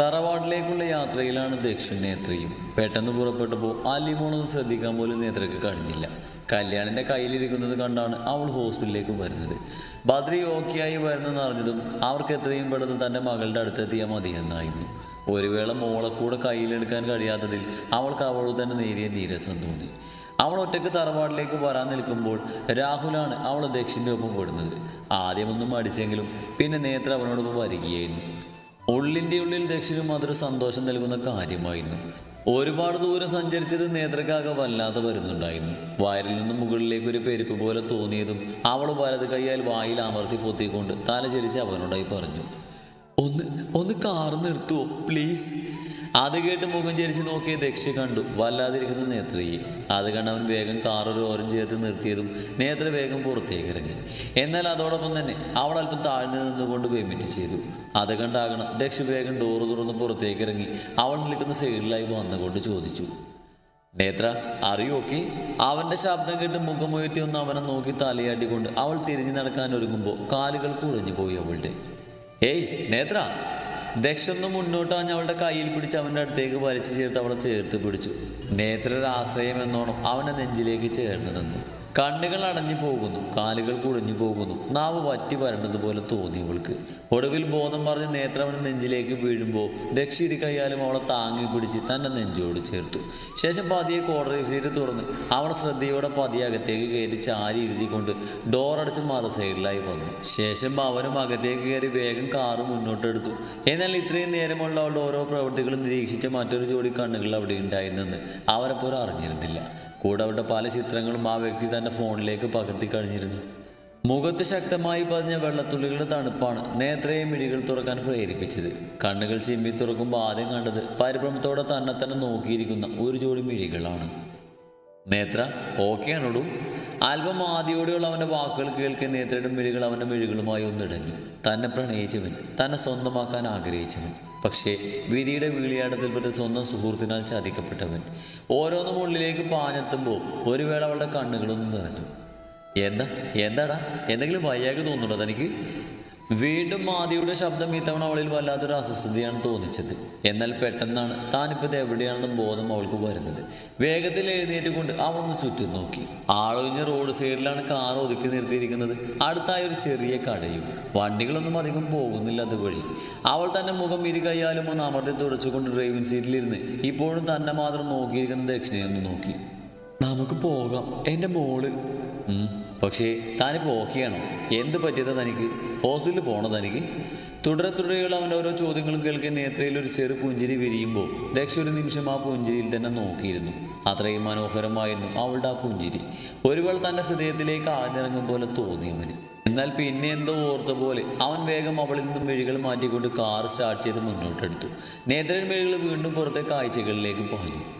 തറവാട്ടിലേക്കുള്ള യാത്രയിലാണ് ദക്ഷിൺ നേത്രയും. പെട്ടെന്ന് പുറപ്പെട്ടപ്പോൾ അലിമോളൊന്ന് ശ്രദ്ധിക്കാൻ പോലും നേത്രയ്ക്ക് കഴിഞ്ഞില്ല. കല്യാണിന്റെ കയ്യിലിരിക്കുന്നത് കണ്ടാണ് അവൾ ഹോസ്പിറ്റലിലേക്ക് വരുന്നത്. ബദ്രി ഓക്കെയായി വരുന്നെന്ന് അറിഞ്ഞതും അവർക്ക് എത്രയും പെട്ടെന്ന് തന്റെ മകളുടെ അടുത്തെത്തിയാൽ മതിയെന്നായിരുന്നു. ഒരു വേള മോളെ കൂടെ കയ്യിലെടുക്കാൻ കഴിയാത്തതിൽ അവൾക്ക് അവളോട് തന്നെ നേരിയ നീരസം തോന്നി. അവൾ ഒറ്റയ്ക്ക് തറവാട്ടിലേക്ക് വരാൻ നിൽക്കുമ്പോൾ രാഹുലാണ് അവളെ ദക്ഷിന്റെ ഒപ്പം കൊടുന്നത് ആദ്യമൊന്നും അടിച്ചെങ്കിലും പിന്നെ നേത്ര അവനോടൊപ്പം വരികയായിരുന്നു. ഉള്ളിന്റെ ഉള്ളിൽ ദക്ഷിണും അതൊരു സന്തോഷം നൽകുന്ന കാര്യമായിരുന്നു. ഒരുപാട് ദൂരം സഞ്ചരിച്ചത് നേത്രക്കാകെ വല്ലാതെ വരുന്നുണ്ടായിരുന്നു. വയറിൽ നിന്നും മുകളിലേക്ക് ഒരു പെരുപ്പ് പോലെ തോന്നിയതും അവൾ വലത് കൈയാൽ വായിൽ അമർത്തി പൊത്തിക്കൊണ്ട് തല ചരിച്ച് അവനോടായി പറഞ്ഞു ഒന്ന് ഒന്ന് കാർ നിർത്തുവോ പ്ലീസ് അത് കേട്ട് മുഖം ചരിച്ച് നോക്കിയ ദക്ഷ കണ്ടു. വല്ലാതിരിക്കുന്ന നേത്രയെ. അത് കണ്ടവൻ വേഗം കാർ ഒരു ഓരം ചേർത്ത് നിർത്തിയതും നേത്ര വേഗം പുറത്തേക്ക് ഇറങ്ങി. എന്നാൽ അതോടൊപ്പം തന്നെ അവൾ അല്പം താഴ്ന്നു നിന്നുകൊണ്ട് പേയ്മെന്റ് ചെയ്തു. അത് കണ്ടാകണം ദക്ഷ വേഗം ഡോറ് തുറന്ന് പുറത്തേക്ക് ഇറങ്ങി. അവൾ നിൽക്കുന്ന സൈഡിലായി വന്നുകൊണ്ട് ചോദിച്ചു. നേത്ര അറിയോക്കെ അവന്റെ ശബ്ദം കേട്ട് മുഖമുയർത്തി ഒന്ന് അവനെ നോക്കി തലയാട്ടിക്കൊണ്ട് അവൾ തിരിഞ്ഞു നടക്കാൻ ഒരുങ്ങുമ്പോൾ കാലുകൾ കുഴഞ്ഞു പോയി അവളുടെ. ഏയ് നേത്ര ദക്ഷൊന്ന് മുന്നോട്ടാഞ്ഞ് അവളുടെ കയ്യിൽ പിടിച്ച് അവന്റെ അടുത്തേക്ക് വലിച്ചു ചേർത്ത് അവളെ ചേർത്ത് പിടിച്ചു. നേത്രയുടെ ആശ്രയം എന്നോണം അവന്റെ നെഞ്ചിലേക്ക് ചേർന്ന് നിന്നു. കണ്ണുകൾ അടഞ്ഞു പോകുന്നു കാലുകൾ കുഴഞ്ഞു പോകുന്നു. നാവ് വറ്റി വരേണ്ടതുപോലെ തോന്നി അവൾക്ക് ഒടുവിൽ ബോധം പറഞ്ഞ് നേത്ര നെഞ്ചിലേക്ക് വീഴുമ്പോൾ ദക്ഷിരി കൈയാലും അവളെ താങ്ങി പിടിച്ച് തന്റെ നെഞ്ചോട് ചേർത്തു. ശേഷം പതിയെ കോടതി സീറ്റ് തുറന്ന് അവളെ ശ്രദ്ധയോടെ പതിയെ അകത്തേക്ക് കയറി ചാരി എഴുതിക്കൊണ്ട് ഡോറടച്ച് മറു സൈഡിലായി വന്നു. ശേഷം അവനും അകത്തേക്ക് കയറി വേഗം കാറ് മുന്നോട്ടെടുത്തു എന്നാൽ ഇത്രയും നേരമുള്ള അവളുടെ ഓരോ പ്രവൃത്തികളും നിരീക്ഷിച്ച മറ്റൊരു ജോഡി കണ്ണുകൾ അവിടെ ഉണ്ടായിരുന്നെന്ന് അവരെപ്പോലും അറിഞ്ഞിരുന്നില്ല. കൂടെ അവരുടെ പല ചിത്രങ്ങളും ആ വ്യക്തി തന്റെ ഫോണിലേക്ക് പകർത്തി കഴിഞ്ഞിരുന്നു. മുഖത്ത് ശക്തമായി പതിഞ്ഞ വെള്ളത്തുള്ളികളുടെ തണുപ്പാണ് നേത്രയെ മിഴികൾ തുറക്കാൻ പ്രേരിപ്പിച്ചത്. കണ്ണുകൾ ചിമ്മി തുറക്കുമ്പോൾ ആദ്യം കണ്ടത് പരിഭ്രമത്തോടെ തന്നെ തന്നെ നോക്കിയിരിക്കുന്ന ഒരു ജോഡി മിഴികളാണ് നേത്ര ഓക്കെ ആണോടു? അല്പം ആദ്യോടെയുള്ള അവന്റെ വാക്കുകൾ കേൾക്കുക നേത്രയുടെ മിഴികൾ അവന്റെ മിഴികളുമായി ഒന്നിടഞ്ഞു. തന്നെ പ്രണയിച്ചവൻ തന്നെ സ്വന്തമാക്കാൻ ആഗ്രഹിച്ചവൻ. പക്ഷേ വിധിയുടെ വീളിയാടത്തിൽപ്പെട്ട് സ്വന്തം സുഹൃത്തിനാൽ ചതിക്കപ്പെട്ടവൻ ഓരോന്നും ഉള്ളിലേക്ക് പാഞ്ഞെത്തുമ്പോൾ ഒരു വേള അവളുടെ കണ്ണുകളൊന്നും നിറഞ്ഞു. എന്താ? എന്താടാ? എന്തെങ്കിലും വയ്യാകെ തോന്നുന്നുണ്ടോ തനിക്ക്? വീണ്ടും മാതിയുടെ ശബ്ദം ഇത്തവണ അവളിൽ വല്ലാത്തൊരു അസ്വസ്ഥതയാണ് തോന്നിച്ചത്. എന്നാൽ പെട്ടെന്നാണ് താനിപ്പോൾ എവിടെയാണെന്ന് ബോധം അവൾക്ക് വരുന്നത്. വേഗത്തിൽ എഴുന്നേറ്റ് കൊണ്ട് അവളൊന്ന് ചുറ്റും നോക്കി. ആളൊഴിഞ്ഞ റോഡ് സൈഡിലാണ് കാർ ഒതുക്കി നിർത്തിയിരിക്കുന്നത്. അടുത്തായ ഒരു ചെറിയ കടയും. വണ്ടികളൊന്നും അധികം പോകുന്നില്ല അതുവഴി. അവൾ തന്നെ മുഖം ഇരു കൈയാലും ഒന്ന് അമർത്തി തുടച്ചുകൊണ്ട് ഡ്രൈവിംഗ് സീറ്റിലിരുന്ന് ഇപ്പോഴും തന്നെ മാത്രം നോക്കിയിരിക്കുന്ന ദക്ഷിണയൊന്ന് നോക്കി. നമുക്ക് പോകാം. എന്റെ മോൾ. പക്ഷേ താനിപ്പോൾ ഓക്കെയാണോ എന്ത് പറ്റിയതാ തനിക്ക്? ഹോസ്പിറ്റലിൽ പോകണോ തനിക്ക്? തുടരെ തുടരെയുള്ള അവന്റെ ഓരോ ചോദ്യങ്ങളും കേൾക്കുന്ന നേത്രയിൽ ഒരു ചെറു പുഞ്ചിരി വിരിയുമ്പോൾ ദക്ഷ ഒരു നിമിഷം ആ പുഞ്ചിരിയിൽ തന്നെ നോക്കിയിരുന്നു. അത്രയും മനോഹരമായിരുന്നു അവളുടെ ആ പുഞ്ചിരി. ഒരുവൾ തന്റെ ഹൃദയത്തിലേക്ക് ആഞ്ഞിറങ്ങും പോലെ തോന്നി അവന്. എന്നാൽ പിന്നെ എന്തോ ഓർത്ത പോലെ അവൻ വേഗം അവളിൽ നിന്നും മെഴുകൾ മാറ്റിക്കൊണ്ട് കാർ സ്റ്റാർട്ട് ചെയ്ത് മുന്നോട്ടെടുത്തു. നേത്രൻ മെഴുകൾ വീണ്ടും പുറത്തെ കാഴ്ചകളിലേക്ക് പാഞ്ഞു.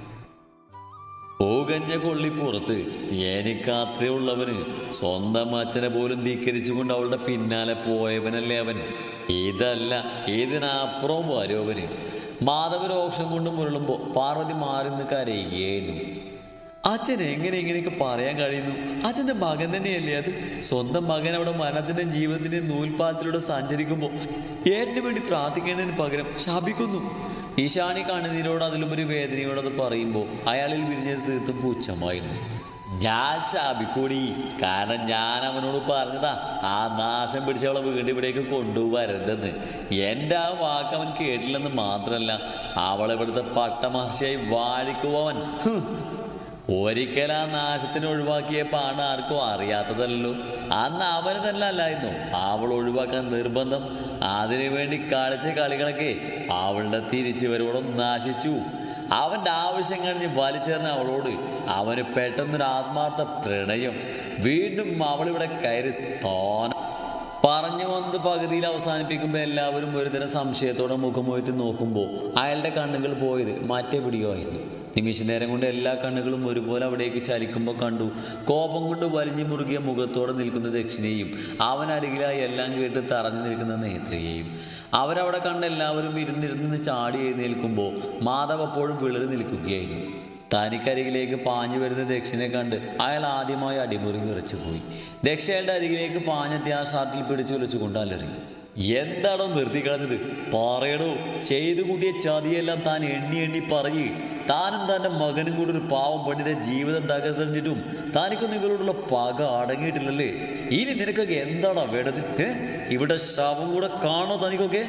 ഓകഞ്ഞ കൊള്ളി പുറത്ത് എനിക്കാത്രയുള്ളവന് സ്വന്തം അച്ഛനെ പോലും ധിക്കരിച്ചുകൊണ്ട് അവളുടെ പിന്നാലെ പോയവനല്ലേ അവൻ. ഇതല്ല ഇതിനപ്പുറവും വരുവന് മാധവരോക്ഷം കൊണ്ട് മുരളുമ്പോൾ പാർവതി മാറി നിന്ന് കരയുകയായിരുന്നു. അച്ഛൻ എങ്ങനെ ഇങ്ങനെയൊക്കെ പറയാൻ കഴിയുന്നു? അച്ഛന്റെ മകൻ തന്നെയല്ലേ അത്? സ്വന്തം മകൻ അവിടെ മരണത്തിന്റെ ജീവിതത്തിന്റെ നൂൽപാലത്തിലൂടെ സഞ്ചരിക്കുമ്പോൾ ഏട്ടിന് വേണ്ടി പ്രാർത്ഥിക്കേണ്ടതിന് പകരം ശാപിക്കുന്നു. ഈശാനി കണ്ണുനീരോട് അതിലുപരി വേദനയോട് അത് പറയുമ്പോൾ അയാളിൽ വിരിഞ്ഞത് തീർത്തും പൂച്ചമായിരുന്നു ഞാൻ ശാപിക്കൂടി. കാരണം ഞാൻ അവനോട് പറഞ്ഞതാ. ആ നാശം പിടിച്ചവളെ വീണ്ടും ഇവിടേക്ക് കൊണ്ടുവരരുതെന്ന്. എന്റെ ആ വാക്ക് അവൻ കേട്ടില്ലെന്ന് മാത്രമല്ല അവളെ ഇവിടുത്തെ പട്ടമഹർഷിയായി വാഴിക്കുവൻ. ഒരിക്കൽ ആ നാശത്തിന് ഒഴിവാക്കിയ പാണ് ആർക്കും അറിയാത്തതല്ലോ അന്ന് അവന് തന്നെ അല്ലായിരുന്നു അവൾ ഒഴിവാക്കാൻ നിർബന്ധം. അതിനു വേണ്ടി കളിച്ച കളികളൊക്കെ അവളുടെ തിരിച്ചു വരവോടെ നാശിച്ചു. അവന്റെ ആവശ്യം കഴിഞ്ഞ് വലിച്ചേർന്ന അവളോട് അവന് പെട്ടെന്നൊരു ആത്മാർത്ഥ പ്രണയം. വീണ്ടും അവളിവിടെ കയറി സ്ഥാനം. പറഞ്ഞു വന്നത് പകുതിയിൽ അവസാനിപ്പിക്കുമ്പോൾ എല്ലാവരും ഒരുതരം സംശയത്തോടെ മുഖമോയിട്ട് നോക്കുമ്പോൾ അയാളുടെ കണ്ണുകൾ പോയത് മറ്റെവിടെയോ ആയിരുന്നു. നിമിഷ നേരം കൊണ്ട് എല്ലാ കണ്ണുകളും ഒരുപോലെ അവിടേക്ക് ചലിക്കുമ്പോൾ കണ്ടു. കോപം കൊണ്ട് വലിഞ്ഞു മുറുകിയ മുഖത്തോടെ നിൽക്കുന്ന ദക്ഷിണയെയും അവൻ അരികിലായി എല്ലാം കേട്ട് തറഞ്ഞു നിൽക്കുന്ന നേത്രിയെയും. അവരവിടെ കണ്ട എല്ലാവരും ഇരുന്നിരുന്ന് ചാടി എഴുന്നേൽക്കുമ്പോൾ മാധവ് അപ്പോഴും വിളറി നിൽക്കുകയായിരുന്നു. തനിക്കരികിലേക്ക് പാഞ്ഞു വരുന്ന ദക്ഷിനെ കണ്ട് അയാൾ ആദ്യമായി അടിമുറി വിറച്ചു പോയി ദക്ഷ അയാളുടെ അരികിലേക്ക് പാഞ്ഞെത്തി ആ ഷാർട്ടിൽ പിടിച്ചു വിളിച്ചുകൊണ്ട് അലറി. എന്താണോ നിർത്തി കളഞ്ഞത്? പറയണോ. ചെയ്തു കൂട്ടിയ ചതിയെല്ലാം താൻ എണ്ണി എണ്ണി പറയ്. താനും തന്റെ മകനും കൂടി ഒരു പാവം പെണ്ണിന്റെ ജീവിതം തകർത്തറിഞ്ഞിട്ടും തനിക്കൊന്നും ഇവരോടുള്ള പക അടങ്ങിയിട്ടില്ലല്ലേ? ഇനി നിനക്കൊക്കെ എന്താടാ വേണ്ടത്? ഏ? ഇവിടെ ശവം കൂടെ കാണോ തനിക്കൊക്കെ?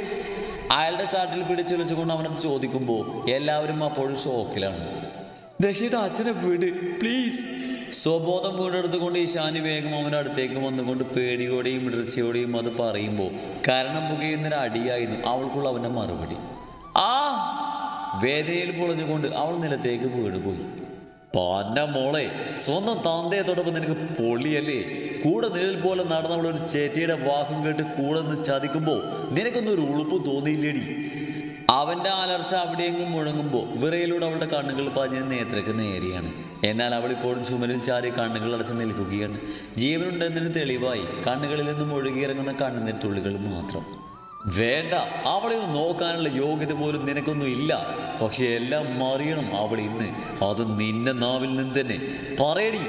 അയാളുടെ ചാട്ടിൽ പിടിച്ചു വിളിച്ചുകൊണ്ട് അവനത് ചോദിക്കുമ്പോൾ എല്ലാവരും അപ്പോഴും ഷോക്കിലാണ്. ദക്ഷിയുടെ അച്ഛനെ വിട്. പ്ലീസ്. സ്വബോധം വീണ്ടെടുത്തുകൊണ്ട് ഈശാനി വേഗം അവന്റെ അടുത്തേക്ക് വന്നുകൊണ്ട് പേടിയോടെയും ഇടർച്ചയോടെയും അത് പറയുമ്പോൾ കരണം പുകയുന്നൊരു അടിയായിരുന്നു അവൾക്കുള്ള അവന്റെ മറുപടി. ആ വേദനയിൽ പൊളഞ്ഞുകൊണ്ട് അവൾ നിലത്തേക്ക് പോയി പാന്ന മോളെ സ്വന്തം തന്തയെ നിനക്ക് പൊളിയല്ലേ? കൂടെ നിഴൽ പോലെ നടന്നവളൊരു ചേറ്റിയുടെ വാക്കും കേട്ട് കൂടെ നിന്ന് ചതിക്കുമ്പോൾ നിനക്കൊന്നും ഒരു ഉളുപ്പ് തോന്നിയില്ലേടി? അവന്റെ അലർച്ച അവിടെയെങ്ങും മുഴങ്ങുമ്പോൾ വിറയിലൂടെ അവളുടെ കണ്ണുകൾ പാഞ്ഞ് നേത്രക്ക് നേരെയാണ്. എന്നാൽ അവൾ ഇപ്പോഴും ചുമരിൽ ചാരി കണ്ണുകൾ അടച്ച് നിൽക്കുകയാണ്. ജീവനുണ്ടെന്നതിന് തെളിവായി കണ്ണുകളിൽ നിന്നും ഒഴുകിയിറങ്ങുന്ന കണ്ണുനീർ തുള്ളികൾ മാത്രം. വേണ്ട അവളെ നോക്കാനുള്ള യോഗ്യത പോലും നിനക്കൊന്നും ഇല്ല. പക്ഷെ എല്ലാം മറിയണം അവൾ ഇന്ന്. അത് നിന്റെ നാവിൽ നിന്ന് തന്നെ. പറയടി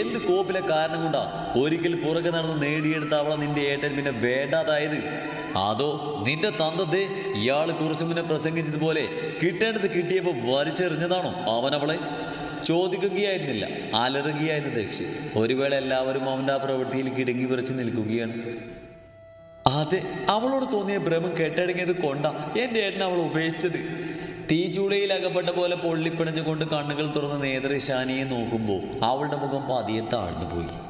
എന്ത് കോപ്പിലെ കാരണം കൊണ്ടാ? ഒരിക്കൽ പുറകെ നടന്ന് നേടിയെടുത്ത അവളെ നിന്റെ ഏട്ടൻ പിന്നെ വേണ്ടാതായത്. അതോ നിന്റെ തന്തത്തെ ഇയാൾ കുറച്ചു മുന്നേ പ്രസംഗിച്ചതുപോലെ കിട്ടേണ്ടത് കിട്ടിയപ്പോൾ വലിച്ചെറിഞ്ഞതാണോ അവൻ അവളെ ചോദിക്കുകയായിരുന്നില്ല അലറുകയായിരുന്നു ദക്ഷി ഒരുവേള എല്ലാവരും അവന്റെ ആ പ്രവൃത്തിയിൽ കിടുങ്ങി വിറച്ച് നിൽക്കുകയാണ്. അതെ അവളോട് തോന്നിയ ഭ്രമം കെട്ടടങ്ങിയത് കൊണ്ടാ എന്റെ ഏട്ടൻ അവൾ ഉപേക്ഷിച്ചത്. തീച്ചൂളയിൽ അകപ്പെട്ട പോലെ പൊള്ളിപ്പിണഞ്ഞുകൊണ്ട് കണ്ണുകൾ തുറന്ന് നേതൃശാനിയെ നോക്കുമ്പോൾ അവളുടെ മുഖം പതിയെ താഴ്ന്നു പോയി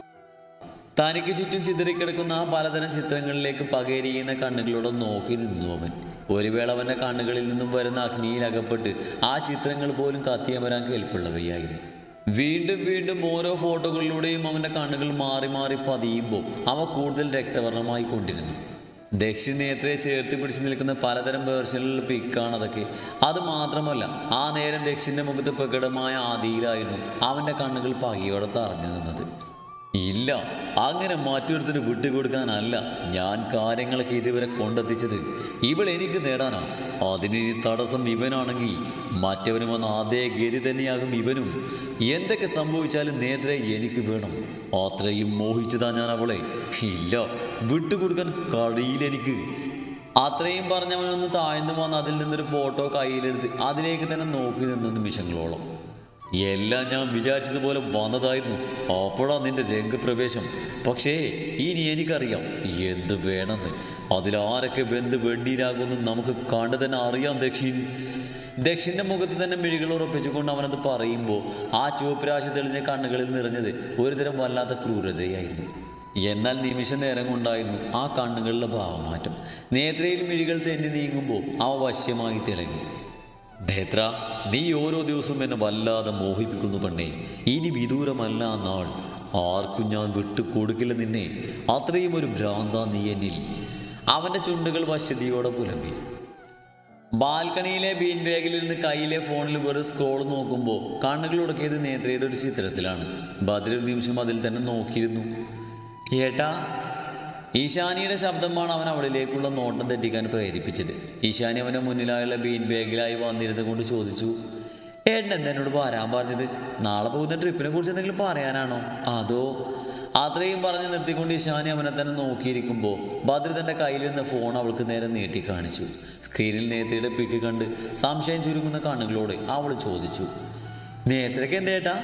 തനിക്ക് ചുറ്റും ചിതറിക്കിടക്കുന്ന ആ പലതരം ചിത്രങ്ങളിലേക്ക് പകരിയുന്ന കണ്ണുകളോടെ നോക്കി നിന്നു അവൻ. ഒരു വേള അവന്റെ കണ്ണുകളിൽ നിന്നും വരുന്ന അഗ്നിയിൽ അകപ്പെട്ട് ആ ചിത്രങ്ങൾ പോലും കത്തിയമരാൻ കേൾപ്പുള്ളവയായിരുന്നു വീണ്ടും വീണ്ടും ഓരോ ഫോട്ടോകളിലൂടെയും അവന്റെ കണ്ണുകൾ മാറി മാറി പതിയുമ്പോൾ അവ കൂടുതൽ രക്തവർണമായി കൊണ്ടിരുന്നു. ദക്ഷിണേത്രയെ ചേർത്ത് പിടിച്ച് നിൽക്കുന്ന പലതരം വേർഷനിലുള്ള പിക്കാണ് അതൊക്കെ. അത് മാത്രമല്ല ആ നേരം ദക്ഷിന്റെ മുഖത്ത് പ്രകടമായ ആദിയിലായിരുന്നു അവന്റെ കണ്ണുകൾ പകയോടെ തറഞ്ഞു നിന്നത്. ഇല്ല. അങ്ങനെ മറ്റൊരുത്തിന് വിട്ടുകൊടുക്കാനല്ല ഞാൻ കാര്യങ്ങളൊക്കെ ഇതുവരെ കൊണ്ടെത്തിച്ചത്. ഇവൾ എനിക്ക് നേടാനാ. അതിന് തടസ്സം ഇവനാണെങ്കിൽ മറ്റവനും വന്ന അതേ ഗതി തന്നെയാകും ഇവനും. എന്തൊക്കെ സംഭവിച്ചാലും നേത്രേ എനിക്ക് വേണം. അത്രയും മോഹിച്ചതാ ഞാൻ അവളെ. ഇല്ല വിട്ടുകൊടുക്കാൻ കഴിയില്ല എനിക്ക്. അത്രയും പറഞ്ഞവനൊന്ന് താഴ്ന്നു വന്ന് അതിൽ നിന്നൊരു ഫോട്ടോ കയ്യിലെടുത്ത് അതിലേക്ക് തന്നെ നോക്കി നിന്നു നിമിഷങ്ങളോളം. എല്ലാം ഞാൻ വിചാരിച്ചതുപോലെ വന്നതായിരുന്നു. അപ്പോഴാ നിന്റെ രംഗപ്രവേശം. പക്ഷേ ഇനി എനിക്കറിയാം എന്ത് വേണമെന്ന്. അതിലാരൊക്കെ ബന്ധു വെണ്ണീരാകുമെന്ന് നമുക്ക് കണ്ടു തന്നെ അറിയാം ദക്ഷിൻ. ദക്ഷിന്റെ മുഖത്ത് തന്നെ മിഴികൾ ഉറപ്പിച്ചുകൊണ്ട് അവനത് പറയുമ്പോൾ ആ ചുവപ്പുരാശ തെളിഞ്ഞ കണ്ണുകളിൽ നിറഞ്ഞത് ഒരുതരം വല്ലാത്ത ക്രൂരതയായിരുന്നു. എന്നാൽ നിമിഷ നേരം കൊണ്ടായിരുന്നു ആ കണ്ണുകളിലെ ഭാവമാറ്റം. നേത്രയിൽ മിഴികൾ തെന്നി നീങ്ങുമ്പോൾ അവ വശ്യമായി തിളങ്ങി. നേത്ര നീ ഓരോ ദിവസവും എന്നെ വല്ലാതെ മോഹിപ്പിക്കുന്നു പെണ്ണേ. ഇനി വിദൂരമല്ല നാൾ. ആർക്കും ഞാൻ വിട്ടു കൊടുക്കില്ല നിന്നെ. അത്രയും ഒരു ഭ്രാന്ത നീ എന്നിൽ. അവന്റെ ചുണ്ടുകൾ വശതിയോടെ പുലമ്പി. ബാൽക്കണിയിലെ ബീൻ ബാഗിൽ നിന്ന് കയ്യിലെ ഫോണിൽ വെറുതെ സ്ക്രോൾ നോക്കുമ്പോൾ കണ്ണുകൾ ഉടക്കിയത് നേത്രയുടെ ഒരു ചിത്രത്തിലാണ്. ബദ്ര ഒരു നിമിഷം അതിൽ തന്നെ നോക്കിയിരുന്നു. ഏട്ടാ ഈശാനിയുടെ ശബ്ദമാണ് അവൻ അവളിലേക്കുള്ള നോട്ടം തെറ്റിക്കാൻ പ്രേരിപ്പിച്ചത്. ഈശാനി അവന്റെ മുന്നിലായുള്ള ബീൻ ബാഗിലായി വന്നിരുന്നു കൊണ്ട് ചോദിച്ചു ഏട്ടൻ എന്താ എന്നോട് വരാൻ പറഞ്ഞത്? നാളെ പോകുന്ന ട്രിപ്പിനെ കുറിച്ച് എന്തെങ്കിലും പറയാനാണോ? അതോ? അത്രയും പറഞ്ഞ് നിർത്തിക്കൊണ്ട് ഈശാനി അവനെ തന്നെ നോക്കിയിരിക്കുമ്പോൾ ബദ്രി തന്റെ കയ്യിൽ നിന്ന് ഫോൺ അവൾക്ക് നേരെ നീട്ടി കാണിച്ചു. സ്ക്രീനിൽ നേത്രയുടെ പിക്ക് കണ്ട് സംശയം ചുരുങ്ങുന്ന കണ്ണുകളോട് അവൾ ചോദിച്ചു നേത്രയ്ക്ക് എന്തേട്ടാ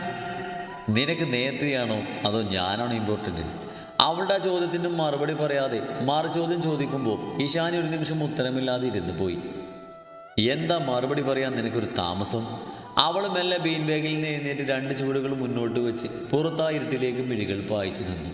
നിനക്ക് നേത്രയാണോ അതോ ഞാനാണോ ഇമ്പോർട്ടന്റ് അവളുടെ ചോദ്യത്തിന് മറുപടി പറയാതെ മറു ചോദ്യം ചോദിക്കുമ്പോൾ ഈശാൻ ഒരു നിമിഷം ഉത്തരമില്ലാതെ ഇരുന്നു പോയി. എന്താ മറുപടി പറയാൻ നിനക്കൊരു താമസം? അവൾ മെല്ലെ ബീൻ ബാഗിൽ നിന്ന് എഴുന്നേറ്റ് രണ്ട് ചുവടുകൾ മുന്നോട്ട് വെച്ച് പുറത്താ ഇരുട്ടിലേക്ക് മിഴികൾ പായിച്ചു നിന്നു.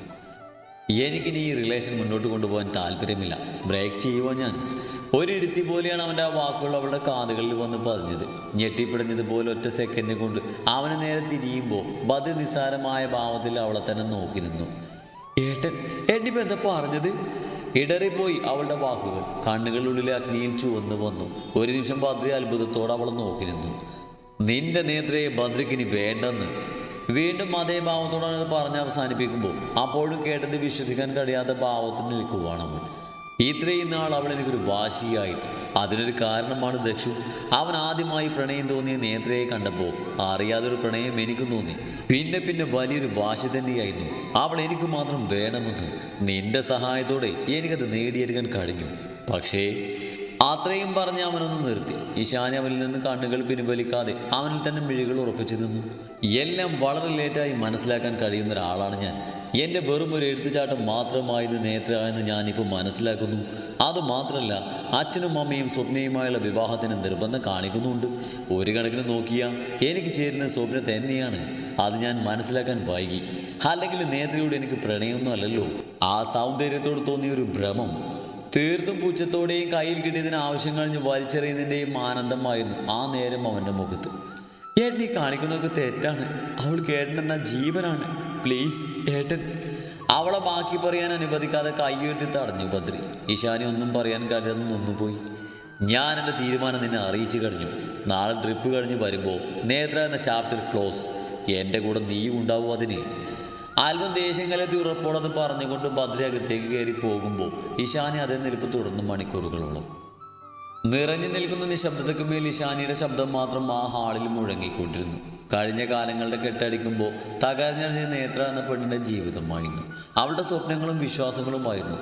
എനിക്കിനി ഈ റിലേഷൻ മുന്നോട്ട് കൊണ്ടുപോകാൻ താല്പര്യമില്ല. ബ്രേക്ക് ചെയ്യുമോ ഞാൻ? ഒരിടുത്തി പോലെയാണ് അവന്റെ ആ വാക്കുകൾ അവളുടെ കാതുകളിൽ വന്ന് പതിഞ്ഞത്. ഞെട്ടിപ്പിടഞ്ഞതുപോലെ ഒറ്റ സെക്കൻഡ് കൊണ്ട് അവന് നേരെ തിരിയുമ്പോൾ ബദ നിസ്സാരമായ ഭാവത്തിൽ അവളെ തന്നെ നോക്കി നിന്നു. ഏട്ടൻ എന്നിപ്പോ എന്താ പറഞ്ഞത്? ഇടറിപ്പോയി അവളുടെ വാക്കുകൾ. കണ്ണുകളുള്ളിലെ അഗ്നിയിൽ ചുവന്നു വന്നു. ഒരു നിമിഷം ബദ്രി അത്ഭുതത്തോടെ അവളെ നോക്കി നിന്നു. നിന്റെ നേത്രയെ ബദ്രിക്കിനി വേണ്ടെന്ന്. വീണ്ടും അതേ ഭാവത്തോടാണ് അത് പറഞ്ഞ് അവസാനിപ്പിക്കുമ്പോൾ അപ്പോഴും കേട്ടത് വിശ്വസിക്കാൻ കഴിയാത്ത ഭാവത്തിൽ നിൽക്കുവാണ് ഇത്രയും നാൾ അവൾ എനിക്കൊരു വാശിയായിട്ട് അതിനൊരു കാരണമാണ് ദക്ഷു. അവൻ ആദ്യമായി പ്രണയം തോന്നിയ നേത്രയെ കണ്ടപ്പോൾ അറിയാതൊരു പ്രണയം എനിക്കും തോന്നി. പിന്നെ പിന്നെ വലിയൊരു വാശി തന്നെയായിരുന്നു. അവൾ എനിക്ക് മാത്രം വേണമെന്ന് നിന്റെ സഹായത്തോടെ എനിക്കത് നേടിയെടുക്കാൻ കഴിഞ്ഞു. പക്ഷേ അത്രയും പറഞ്ഞ് അവനൊന്ന് നിർത്തി. ഇഷാനി അവനിൽ നിന്ന് കണ്ണുകൾ പിൻവലിക്കാതെ അവനിൽ തന്നെ മിഴികൾ ഉറപ്പിച്ചു നിന്നു. എല്ലാം വളരെ ലേറ്റായി മനസ്സിലാക്കാൻ കഴിയുന്ന ഒരാളാണ് ഞാൻ. എന്റെ വെറും ഒരു എഴുത്തുചാട്ടം മാത്രമായത് നേത്ര എന്ന് ഞാനിപ്പോൾ മനസ്സിലാക്കുന്നു. അതുമാത്രമല്ല അച്ഛനും അമ്മയും സ്വപ്നയുമായുള്ള വിവാഹത്തിന് നിർബന്ധം കാണിക്കുന്നുണ്ട്. ഒരു കണക്കിന് നോക്കിയാൽ എനിക്ക് ചേരുന്ന സ്വപ്ന തന്നെയാണ്. അത് ഞാൻ മനസ്സിലാക്കാൻ വൈകി. അല്ലെങ്കിൽ നേത്രയോട് എനിക്ക് പ്രണയമൊന്നും അല്ലല്ലോ ആ സൗന്ദര്യത്തോട് തോന്നിയ ഒരു ഭ്രമം തീർത്തും പുച്ഛത്തോടെയും കയ്യിൽ കിട്ടിയതിന് ആവശ്യം കഴിഞ്ഞ് വലിച്ചെറിയുന്നതിന്റെയും ആനന്ദമായിരുന്നു ആ നേരം അവന്റെ മുഖത്ത്. ഏട്ടൻ ഈ കാണിക്കുന്നതൊക്കെ തെറ്റാണ്. അവൾ കേട്ടനെന്നാൽ ജീവനാണ്. പ്ലീസ് ഏട്ടൻ. അവളെ ബാക്കി പറയാൻ അനുവദിക്കാതെ കൈയുയർത്തി തടഞ്ഞു ബദ്രി. ഈശാനി ഒന്നും പറയാൻ കഴിയാതെ നിന്നുപോയി. ഞാൻ എന്റെ തീരുമാനം നിന്നെ അറിയിച്ചു കഴിഞ്ഞു. നാളെ ട്രിപ്പ് കഴിഞ്ഞ് വരുമ്പോൾ നേത്ര എന്ന ചാപ്റ്റർ ക്ലോസ് എന്റെ കൂടെ നീയും ഉണ്ടാവും അതിന്. ആൽബം ദേഷ്യം കലത്തി പറഞ്ഞുകൊണ്ട് ബദ്രി അകത്തേക്ക് കയറി പോകുമ്പോൾ ഈശാനി അതേ നിൽപ്പ് തുടർന്ന് മണിക്കൂറുകളോളം. നിറഞ്ഞു നിൽക്കുന്ന നിശബ്ദതയ്ക്ക് മേൽ ഇഷാനിയുടെ ശബ്ദം മാത്രം ആ ഹാളിൽ മുഴങ്ങിക്കൊണ്ടിരുന്നു. കഴിഞ്ഞ കാലങ്ങളുടെ കെട്ടടിക്കുമ്പോൾ തകർഞ്ഞടിഞ്ഞ നേത്ര എന്ന പെണ്ണിന്റെ ജീവിതമായിരുന്നു. അവളുടെ സ്വപ്നങ്ങളും വിശ്വാസങ്ങളുമായിരുന്നു.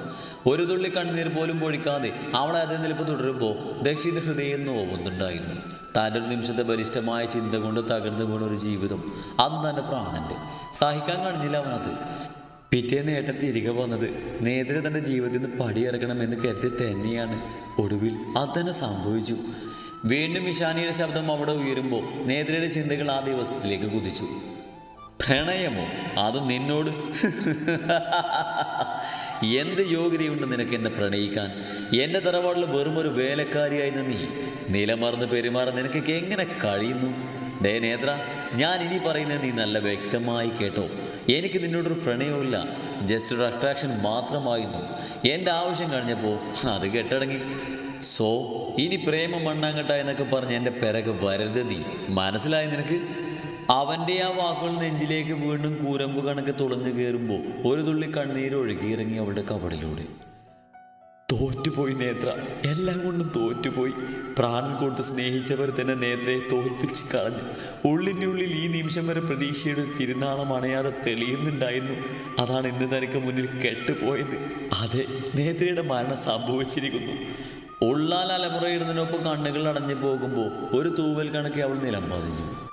ഒരു തുള്ളി കണ്ണീർ പോലും പൊഴിക്കാതെ അവളെ അതേ നിലപ്പ് തുടരുമ്പോൾ ദക്ഷിണ ഹൃദയം നോവുന്നുണ്ടായിരുന്നു. തന്റെ നിമിഷത്തെ ബലിഷ്ഠമായ ചിന്ത കൊണ്ട് തകർന്നു വീണ ഒരു ജീവിതം അതും തന്റെ പ്രാണന്റെ. സഹിക്കാൻ കഴിഞ്ഞില്ല അവനത്. പിറ്റേന്ന് ഏട്ടൻ തിരികെ വന്നത് നേതൃ തന്റെ ജീവിതത്തിൽ നിന്ന് പടിയിറക്കണമെന്ന് കരുതി തന്നെയാണ്. ഒടുവിൽ അത് തന്നെ സംഭവിച്ചു. വീണ്ടും ഇഷാനിയുടെ ശബ്ദം അവിടെ ഉയരുമ്പോൾ നേത്രയുടെ ചിന്തകൾ ആ ദിവസത്തിലേക്ക് കുതിച്ചു. പ്രണയമോ? അത് നിന്നോട്? എന്ത് യോഗ്യതയുണ്ട് നിനക്ക് എന്നെ പ്രണയിക്കാൻ? എന്റെ തറവാടിൽ വെറും ഒരു വേലക്കാരിയായിരുന്നു നീ നിലമറന്ന് പെരുമാറാൻ നിനക്കൊക്കെ എങ്ങനെ കഴിയുന്നു? ദേ നേത്ര ഞാൻ ഇനി പറയുന്നത് നീ നല്ല വ്യക്തമായി കേട്ടോ. എനിക്ക് നിന്നോടൊരു പ്രണയവുമില്ല. ജസ്റ്റ് ഒരു അട്രാക്ഷൻ മാത്രമായിരുന്നു എന്റെ ആവശ്യം കഴിഞ്ഞപ്പോൾ അത് കെട്ടടങ്ങി. സോ ഇനി പ്രേമം മണ്ണാങ്കട്ട എന്നൊക്കെ പറഞ്ഞ് എന്റെ പിറകെ വരരുത് നീ. മനസ്സിലായി നിനക്ക്? അവന്റെ ആ വാക്കുകൾ നെഞ്ചിലേക്ക് വീണ്ടും കൂരമ്പ് കണക്ക് തുളഞ്ഞു കയറുമ്പോൾ ഒരു തുള്ളി കണ്ണീരൊഴുകിയിറങ്ങി അവളുടെ കവടിലൂടെ തോറ്റുപോയി നേത്ര. എല്ലാം കൊണ്ടും തോറ്റുപോയി. പ്രാണൻ കൊടുത്ത് സ്നേഹിച്ചവർ തന്നെ നേത്രയെ തോൽപ്പിച്ച് കളഞ്ഞു. ഉള്ളിന്റെ ഉള്ളിൽ ഈ നിമിഷം വരെ പ്രതീക്ഷയുടെ തിരുനാളം അണയാതെ തെളിയുന്നുണ്ടായിരുന്നു. അതാണ് ഇന്ന് തനിക്ക് മുന്നിൽ കെട്ടുപോയത്. അതെ നേത്രയുടെ മരണം സംഭവിച്ചിരിക്കുന്നു. ഉള്ളാൽ അലമുറയിടുന്നതിനൊപ്പം കണ്ണുകൾ അടഞ്ഞു പോകുമ്പോൾ ഒരു തൂവൽ കണക്കെ അവൾ നിലം പതിഞ്ഞു